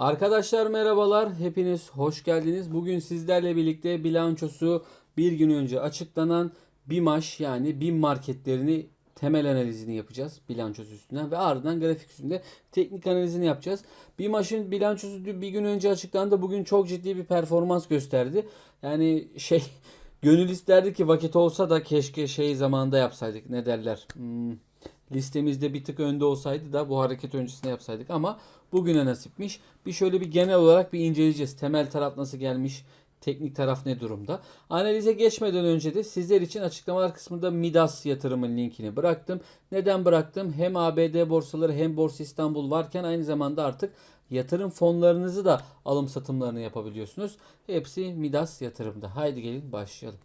Arkadaşlar merhabalar. Hepiniz hoş geldiniz. Bugün sizlerle birlikte bilançosu bir gün önce açıklanan BİMAŞ yani BİM marketlerini temel analizini yapacağız bilançosu üstünden ve ardından grafik üstünde teknik analizini yapacağız. BİMAŞ'ın bilançosu bir gün önce açıklandı. Bugün çok ciddi bir performans gösterdi. Yani şey gönül isterdi ki vakit olsa da keşke şey zamanında yapsaydık. Ne derler? Hmm, listemizde bir tık önde olsaydı da bu hareket öncesinde yapsaydık ama bugüne nasipmiş. Bir şöyle bir genel olarak bir inceleyeceğiz. Temel taraf nasıl gelmiş? Teknik taraf ne durumda? Analize geçmeden önce de sizler için açıklamalar kısmında Midas yatırımın linkini bıraktım. Neden bıraktım? Hem ABD borsaları hem Borsa İstanbul varken aynı zamanda artık yatırım fonlarınızı da alım satımlarını yapabiliyorsunuz. Hepsi Midas yatırımda. Haydi gelin başlayalım.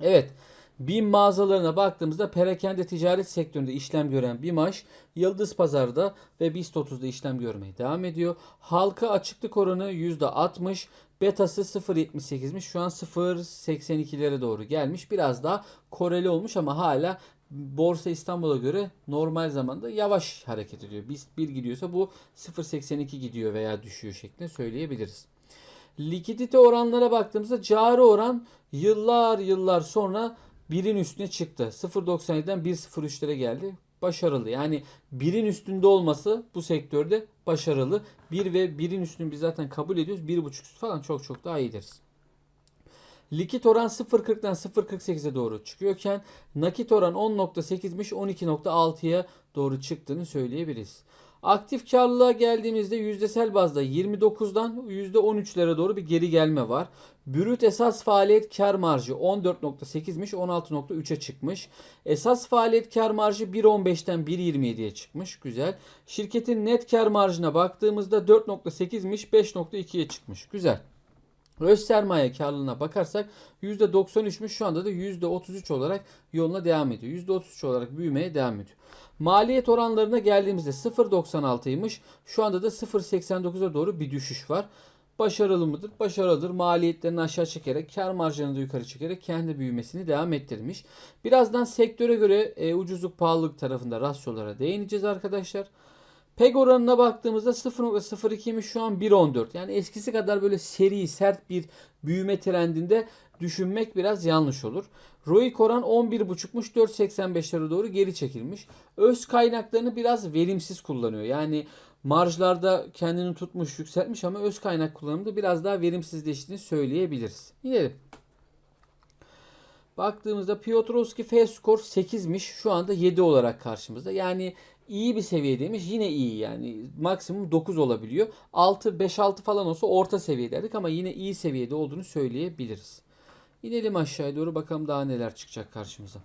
Evet. BİM mağazalarına baktığımızda perakende ticaret sektöründe işlem gören BİMAŞ Yıldız Pazar'da ve BIST 30'da işlem görmeye devam ediyor. Halka açıklık oranı %60, betası 0.78'miş. Şu an 0.82'lere doğru gelmiş. Biraz daha koreli olmuş ama hala Borsa İstanbul'a göre normal zamanda yavaş hareket ediyor. BIST 1 gidiyorsa bu 0.82 gidiyor veya düşüyor şeklinde söyleyebiliriz. Likidite oranlara baktığımızda cari oran yıllar yıllar sonra birin üstüne çıktı. 0.97'den 1.03'lere geldi. Başarılı. Yani birin üstünde olması bu sektörde başarılı. 1 ve birin üstünü biz zaten kabul ediyoruz. 1.5 üstü falan çok çok daha iyi deriz. Likit oran 0.40'dan 0.48'e doğru çıkıyorken nakit oran 10.8'miş 12.6'ya doğru çıktığını söyleyebiliriz. Aktif karlılığa geldiğimizde yüzdesel bazda 29'dan %13'lere doğru bir geri gelme var. Brüt esas faaliyet kar marjı 14.8'miş 16.3'e çıkmış. Esas faaliyet kar marjı 1.15'ten 1.27'ye çıkmış. Güzel. Şirketin net kar marjına baktığımızda 4.8'miş 5.2'ye çıkmış. Güzel. Öz sermaye karlılığına bakarsak %93'müş şu anda da %33 olarak yoluna devam ediyor. %33 olarak büyümeye devam ediyor. Maliyet oranlarına geldiğimizde 0.96'ymış. Şu anda da 0.89'a doğru bir düşüş var. Başarılı mıdır? Başarılıdır. Maliyetlerini aşağı çekerek, kar marjını da yukarı çekerek kendi büyümesini devam ettirmiş. Birazdan sektöre göre e, ucuzluk pahalılık tarafında rasyolara değineceğiz arkadaşlar. PEG oranına baktığımızda 0.02'miş şu an 1.14. Yani eskisi kadar böyle seri sert bir büyüme trendinde düşünmek biraz yanlış olur. ROIC oran 11.5'muş 4.85'lere doğru geri çekilmiş. Öz kaynaklarını biraz verimsiz kullanıyor. Yani marjlarda kendini tutmuş yükseltmiş ama öz kaynak kullanımında biraz daha verimsizleştiğini söyleyebiliriz. İnelim. Baktığımızda Piotrowski F score 8'miş. Şu anda 7 olarak karşımızda. Yani iyi bir seviyedeymiş. Yine iyi yani. Maksimum 9 olabiliyor. 6 5-6 falan olsa orta seviye derdik ama yine iyi seviyede olduğunu söyleyebiliriz. İnelim aşağıya doğru bakalım daha neler çıkacak karşımıza.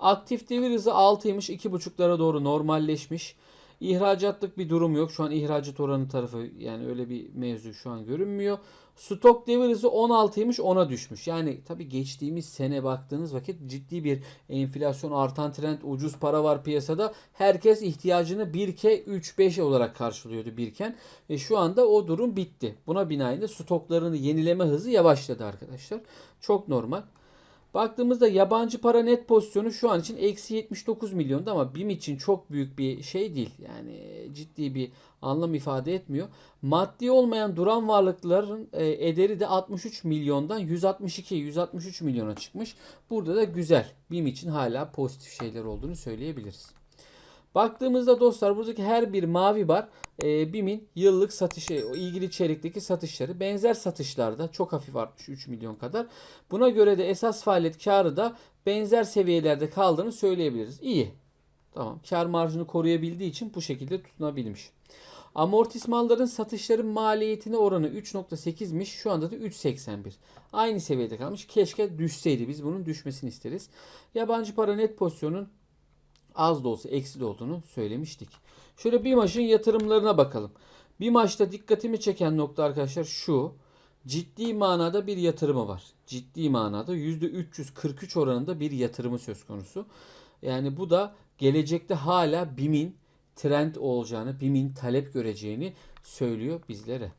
Aktif devir hızı 6'ymış. 2.5'lara doğru normalleşmiş. İhracatlık bir durum yok. Şu an ihracat oranı tarafı yani öyle bir mevzu şu an görünmüyor. Stok devir hızı 16'ymış 10'a düşmüş. Yani tabii geçtiğimiz sene baktığınız vakit ciddi bir enflasyon artan trend ucuz para var piyasada. Herkes ihtiyacını 1K 3-5 olarak karşılıyordu birken. E şu anda o durum bitti. Buna binaen de stoklarını yenileme hızı yavaşladı arkadaşlar. Çok normal. Baktığımızda yabancı para net pozisyonu şu an için eksi 79 milyonda ama BİM için çok büyük bir şey değil. Yani ciddi bir anlam ifade etmiyor. Maddi olmayan duran varlıkların e, ederi de 63 milyondan 162 163 milyona çıkmış. Burada da güzel. BİM için hala pozitif şeyler olduğunu söyleyebiliriz. Baktığımızda dostlar buradaki her bir mavi bar e, BİM'in yıllık satışı, ilgili çeyrekteki satışları benzer satışlarda çok hafif artmış 3 milyon kadar. Buna göre de esas faaliyet karı da benzer seviyelerde kaldığını söyleyebiliriz. İyi. Tamam. Kar marjını koruyabildiği için bu şekilde tutunabilmiş. Amortismanların satışların maliyetine oranı 3.8'miş. Şu anda da 3.81. Aynı seviyede kalmış. Keşke düşseydi. Biz bunun düşmesini isteriz. Yabancı para net pozisyonun az da olsa eksi olduğunu söylemiştik. Şöyle bir maçın yatırımlarına bakalım. Bir maçta dikkatimi çeken nokta arkadaşlar şu. Ciddi manada bir yatırımı var. Ciddi manada %343 oranında bir yatırımı söz konusu. Yani bu da gelecekte hala BİM'in trend olacağını, BİM'in talep göreceğini söylüyor bizlere.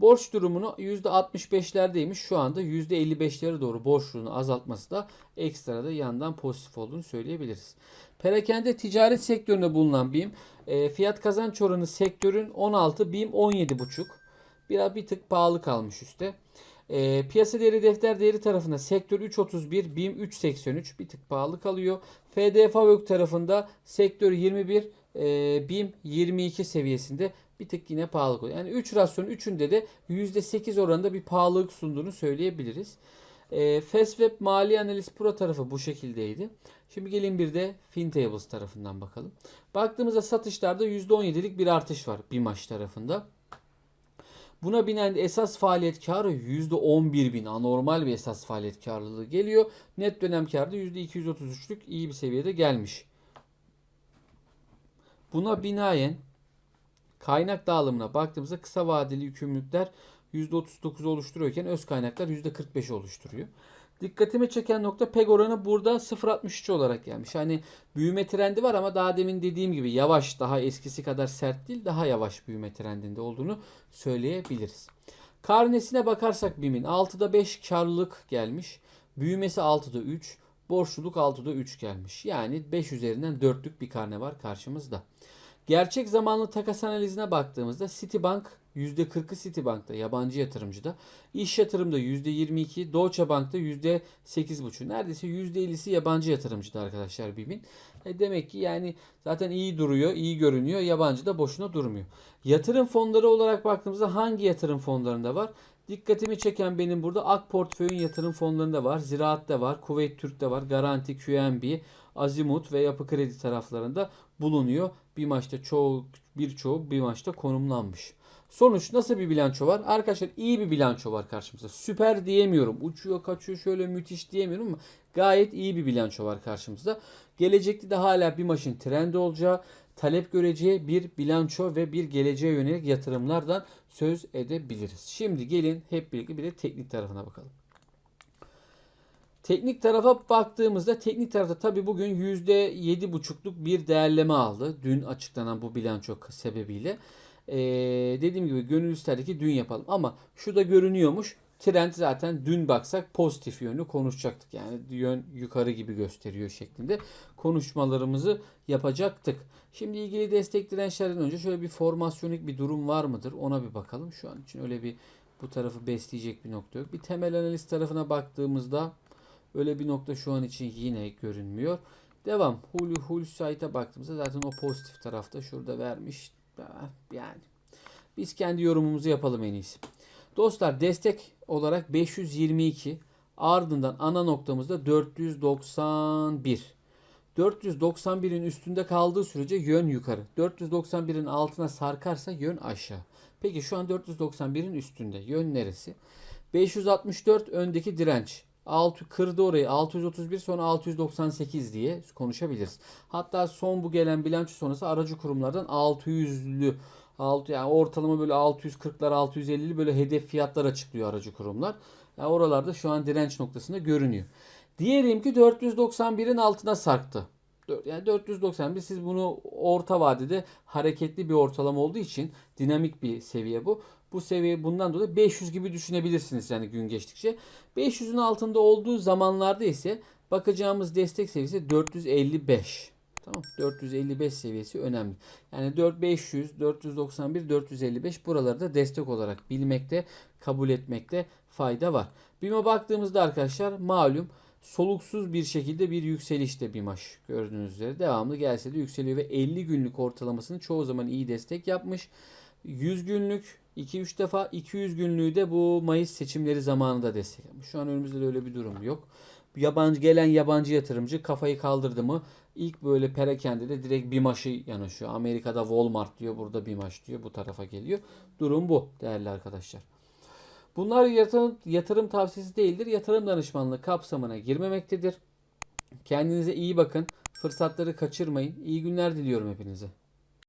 Borç durumunu %65'lerdeymiş. Şu anda %55'lere doğru borçluğunu azaltması da ekstra da yandan pozitif olduğunu söyleyebiliriz. Perakende ticaret sektöründe bulunan BİM e, fiyat kazanç oranı sektörün 16, BİM 17,5. biraz bir tık pahalı kalmış üstte. E, piyasa değeri defter değeri tarafında sektör 3.31, BİM 3.83 bir tık pahalı kalıyor. FD Favök tarafında sektör 21, e, BİM 22 seviyesinde bir tık yine pahalı kalıyor. Yani 3 rasyonun 3'ünde de %8 oranında bir pahalılık sunduğunu söyleyebiliriz. E, Fastweb Mali Analiz Pro tarafı bu şekildeydi. Şimdi gelin bir de FinTables tarafından bakalım. Baktığımızda satışlarda %17'lik bir artış var BİMAŞ tarafında. Buna binen esas faaliyet karı %11 bin anormal bir esas faaliyet karlılığı geliyor. Net dönem karda %233'lük iyi bir seviyede gelmiş. Buna binaen kaynak dağılımına baktığımızda kısa vadeli yükümlülükler %39 oluşturuyorken öz kaynaklar %45 oluşturuyor. Dikkatimi çeken nokta PEG oranı burada 0.63 olarak gelmiş. Hani büyüme trendi var ama daha demin dediğim gibi yavaş, daha eskisi kadar sert değil, daha yavaş büyüme trendinde olduğunu söyleyebiliriz. Karnesine bakarsak BİM'in 6'da 5 karlılık gelmiş. Büyümesi 6'da 3, borçluluk 6'da 3 gelmiş. Yani 5 üzerinden 4'lük bir karne var karşımızda. Gerçek zamanlı takas analizine baktığımızda Citibank %40'ı Citibank'ta yabancı yatırımcıda. İş yatırımda %22, Deutsche Bank'ta %8,5. Neredeyse %50'si yabancı yatırımcıda arkadaşlar BİM'in. E demek ki yani zaten iyi duruyor, iyi görünüyor. Yabancı da boşuna durmuyor. Yatırım fonları olarak baktığımızda hangi yatırım fonlarında var? Dikkatimi çeken benim burada Ak Portföy'ün yatırım fonlarında var. Ziraat'ta var. Kuveyt Türk'te var. Garanti, QNB, Azimut ve Yapı Kredi taraflarında bulunuyor. Bir maçta çoğu birçoğu bir maçta konumlanmış. Sonuç nasıl bir bilanço var? Arkadaşlar iyi bir bilanço var karşımızda. Süper diyemiyorum. Uçuyor kaçıyor şöyle müthiş diyemiyorum ama gayet iyi bir bilanço var karşımızda. Gelecekte de hala bir maçın trendi olacağı, talep göreceği bir bilanço ve bir geleceğe yönelik yatırımlardan söz edebiliriz. Şimdi gelin hep birlikte bir de teknik tarafına bakalım. Teknik tarafa baktığımızda teknik tarafta tabi bugün %7,5'luk bir değerleme aldı. Dün açıklanan bu bilanço sebebiyle. Ee, dediğim gibi gönül isterdi ki dün yapalım. Ama şu da görünüyormuş. Trend zaten dün baksak pozitif yönlü konuşacaktık. Yani yön yukarı gibi gösteriyor şeklinde konuşmalarımızı yapacaktık. Şimdi ilgili destek dirençlerden önce şöyle bir formasyonik bir durum var mıdır? Ona bir bakalım. Şu an için öyle bir bu tarafı besleyecek bir nokta yok. Bir temel analiz tarafına baktığımızda öyle bir nokta şu an için yine görünmüyor. Devam. Hul Hul site'a baktığımızda zaten o pozitif tarafta şurada vermiş. Yani biz kendi yorumumuzu yapalım en iyisi. Dostlar destek olarak 522 ardından ana noktamızda 491. 491'in üstünde kaldığı sürece yön yukarı. 491'in altına sarkarsa yön aşağı. Peki şu an 491'in üstünde. Yön neresi? 564 öndeki direnç. 6 kırdı orayı 631 sonra 698 diye konuşabiliriz. Hatta son bu gelen bilanço sonrası aracı kurumlardan 600'lü 6 yani ortalama böyle 640'lar 650'li böyle hedef fiyatlar açıklıyor aracı kurumlar. Yani oralarda şu an direnç noktasında görünüyor. Diyelim ki 491'in altına sarktı. Yani 491 siz bunu orta vadede hareketli bir ortalama olduğu için dinamik bir seviye bu. Bu seviye bundan dolayı 500 gibi düşünebilirsiniz yani gün geçtikçe. 500'ün altında olduğu zamanlarda ise bakacağımız destek seviyesi 455. Tamam 455 seviyesi önemli. Yani 4500, 491, 455 buraları da destek olarak bilmekte, kabul etmekte fayda var. BİM'e baktığımızda arkadaşlar malum soluksuz bir şekilde bir yükselişte BİMAŞ gördüğünüz üzere devamlı gelse de yükseliyor ve 50 günlük ortalamasını çoğu zaman iyi destek yapmış. 100 günlük 2-3 defa 200 günlüğü de bu Mayıs seçimleri zamanında destek. Şu an önümüzde de öyle bir durum yok. Yabancı gelen yabancı yatırımcı kafayı kaldırdı mı ilk böyle perakende de direkt BİMAŞ'ı yanaşıyor. Amerika'da Walmart diyor, burada BİMAŞ diyor. Bu tarafa geliyor. Durum bu değerli arkadaşlar. Bunlar yatırım, yatırım tavsiyesi değildir. Yatırım danışmanlığı kapsamına girmemektedir. Kendinize iyi bakın. Fırsatları kaçırmayın. İyi günler diliyorum hepinize.